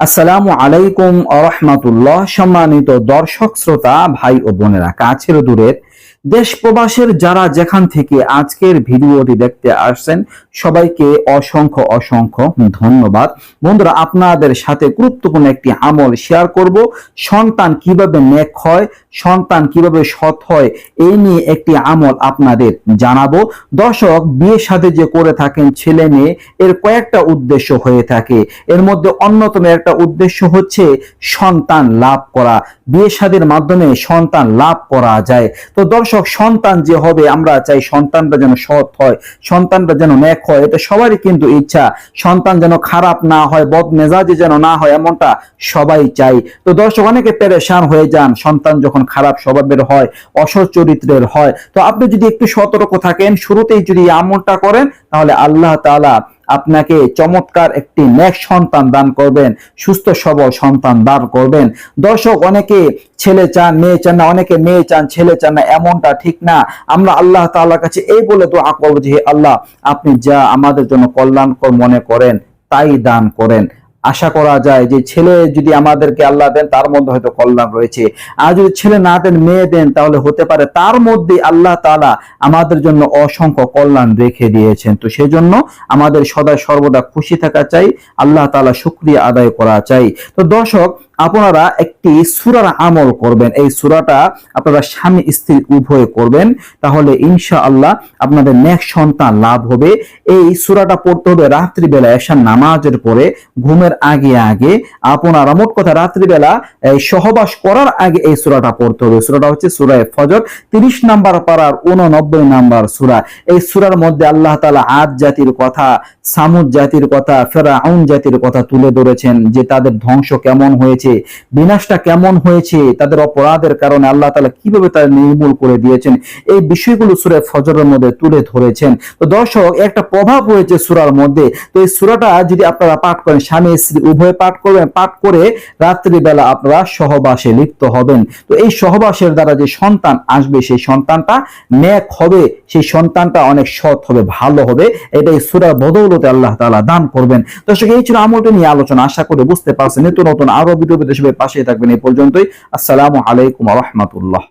আসসালামু আলাইকুম আরহামাতুল্লাহ সম্মানিত দর্শক শ্রোতা ভাই ও বোনেরা কাছের দূরের দেশ প্রবাসের যারা যেখান থেকে আজকের ভিডিওটি দেখতে আসছেন, সবাইকে অসংখ্য অসংখ্য ধন্যবাদ। বন্ধুরা, আপনাদের সাথে গুরুত্বপূর্ণ একটি আমল শেয়ার করব। সন্তান কীভাবে নেক হয়, সন্তান কীভাবে সৎ হয়, এই নিয়ে একটি আমল আপনাদের জানাব। দর্শক বিয়ে সাথে যে করে থাকেন ছেলে মেয়ে, এর কয়েকটা উদ্দেশ্য হয়ে থাকে। এর মধ্যে অন্যতম একটা উদ্দেশ্য হচ্ছে সন্তান লাভ করা। বিয়ে শাদীর মাধ্যমে সন্তান লাভ করা যায়। তো দর্শক, সন্তান যে হবে, আমরা চাই সন্তানটা যেন সৎ হয় সন্তানটা যেন নেক হয় এটা সবারই কিন্তু ইচ্ছা। সন্তান যেন খারাপ না হয় বদ মেজাজি যেন না হয়, এমনটা সবাই চাই। তো দর্শক, অনেকে পেরেশান হয়ে যান, সন্তান যখন খারাপ স্বভাবের হয়, অসৎ চরিত্রের হয়। তো আপনি যদি একটু সতর্ক থাকেন, শুরুতেই যদি এই আমলটা করেন, তাহলে আল্লাহ তাআলা আপনাকে চমৎকার একটি নেক সন্তান দান করবেন, সুস্থ সবল সন্তান দান করবেন। দর্শক, অনেকে ছেলে চান, মেয়ে চান না, অনেকে মেয়ে চান, ছেলে চান না, এমনটা ঠিক না। আমরা আল্লাহ তাল্লাহ কাছে এই বলে তো করব যে আল্লাহ, আপনি যা আমাদের জন্য কল্যাণকর মনে করেন, তাই দান করেন। আশা করা যায় যে ছেলে যদি আমাদেরকে আল্লাহ দেন, তার মধ্যে হয়তো কল্যাণ রয়েছে। আর যদি ছেলে না দেন, মেয়ে দেন, তাহলে হতে পারে তার মধ্যে আল্লাহ তালা আমাদের জন্য অসংখ্য কল্যাণ রেখে দিয়েছেন। তো সেজন্য আমাদের সদা সর্বদা খুশি থাকা চাই, আল্লাহ তালা শুক্রিয়া আদায় করা চাই। তো দর্শক আপনারা একটি সুরার আমল করবেন। এই সুরাটা আপনারা স্বামী, স্ত্রী উভয়ে করবেন। তাহলে ইনশা আল্লাহ আপনাদের নেক সন্তান লাভ হবে। এই সুরাটা পড়তে হবে রাত্রিবেলা এসার নামাজের পরে, ঘুমের আগে আগে। আপনারা মোট কথা রাত্রিবেলা এই সহবাস করার আগে এই সুরাটা পড়তে হবে। সুরাটা হচ্ছে সুরায় ফজর। তিরিশ নাম্বার পাড়ার উননব্বই নাম্বার সুরা। এই সুরার মধ্যে আল্লাহ তালা আদ জাতির কথা, সামুদ জাতির কথা, ফেরাউন জাতির কথা তুলে ধরেছেন যে তাদের ধ্বংস কেমন হয়েছে। বিনাশটা কেমন হয়েছে, তাদের অপরাধের কারণে আল্লাহ তালা কীভাবে তারা নির্মূল করে দিয়েছেন, এই বিষয়গুলো সুরে ফজরের মধ্যে তুলে ধরেছেন। তো দর্শক, একটা প্রভাব হয়েছে সুরার মধ্যে। তো এই সুরাটা যদি আপনারা পাঠ করেন, স্বামী স্ত্রী উভয় পাঠ করবেন, পাঠ করে রাত্রিবেলা আপনারা সহবাসে লিপ্ত হবেন। তো এই সহবাসের দ্বারা যে সন্তান আসবে, সেই সন্তানটা নেক হবে, সেই সন্তানটা অনেক সৎ হবে, ভালো হবে। এটাই সুরার বদৌলতে আল্লাহ তালা দান করবেন। দর্শক, এই ছিল আমলটা নিয়ে আলোচনা। আশা করে বুঝতে পারছেন। নিত্য নতুন আরও ভিডিও সবাই পাশে থাকবেন এই পর্যন্তই। আসসালামু আলাইকুম রহমতুল্লাহ।